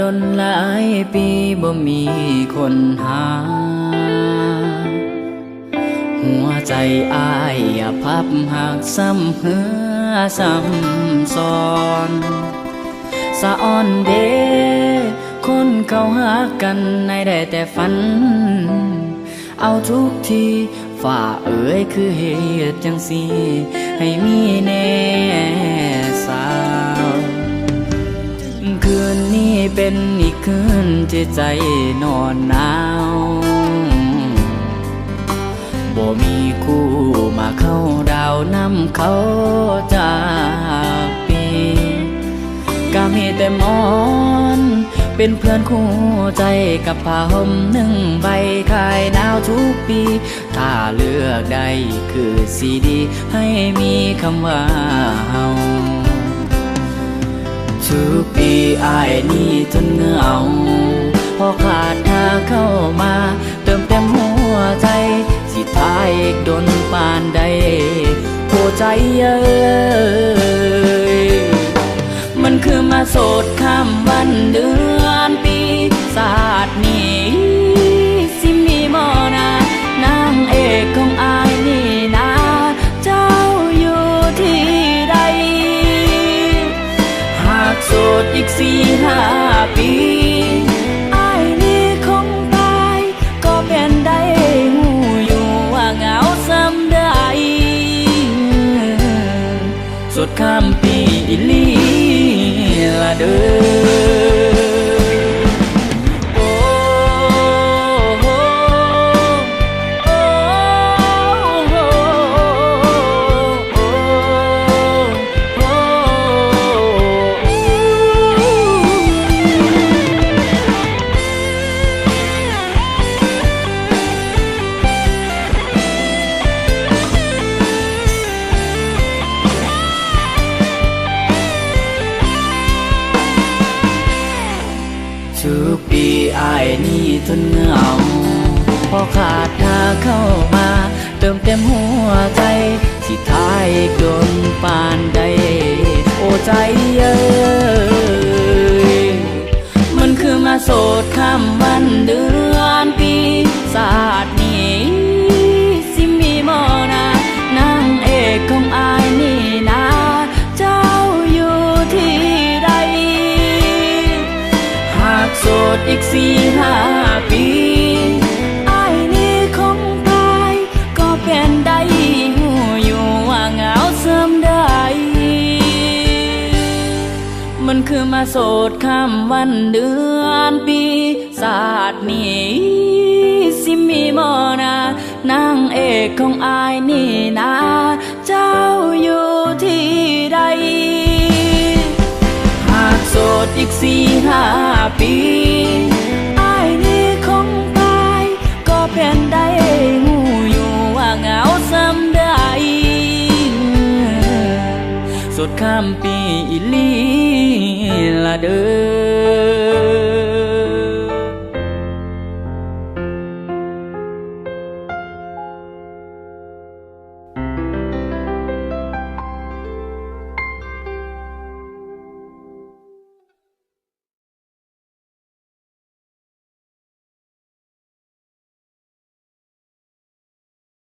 ดนหลายปีบ่มีคนหา หัวใจอายอย่าพับหักซ้ำเหือซ้ำซ้อนสะอ่อนเดคนเขาหากันในได้แต่ฝัน เอาทุกทีฝ่าเอ๋ยคือเหตุจังสีให้มีแน่ส เป็นอีกคืนที่ใจนอนหนาวบ่มีคู่มาเข้าดาวนำเขาจากปีก็มีแต่หมอน เป็นเพื่อนคู่ใจกับผ้าห่มหนึ่งใบคลายหนาวทุกปี ถ้าเลือกได้คือสีดี ให้มีคำว่าเฮา ทุกปีอายนี่จนเหงา พอขาดเธอเข้ามา เติมเต็มหัวใจ สิทายเอกดนปานใดหัวใจเอ้ยมันคือมาโสดข้าม ข้ามปีอีลีละเด้อ อายนี่ทนเหงา พอขาดเธอเข้ามา เติมเต็มหัวใจ สิทายโดนปานใด โอ้ใจเอ้ย มาโสดข้ามวันเดือนปีศาสตร์นี้สิมีมอนะ นางเอกของอายนี่นะ เจ้าอยู่ที่ใด หากโสดอีกสี่ห้าปีอายนี่คงตาย ก็เป็นได้หูอยู่ว่าเหงาซ้ำได้สดข้ามปีอีหลี ละเด้อ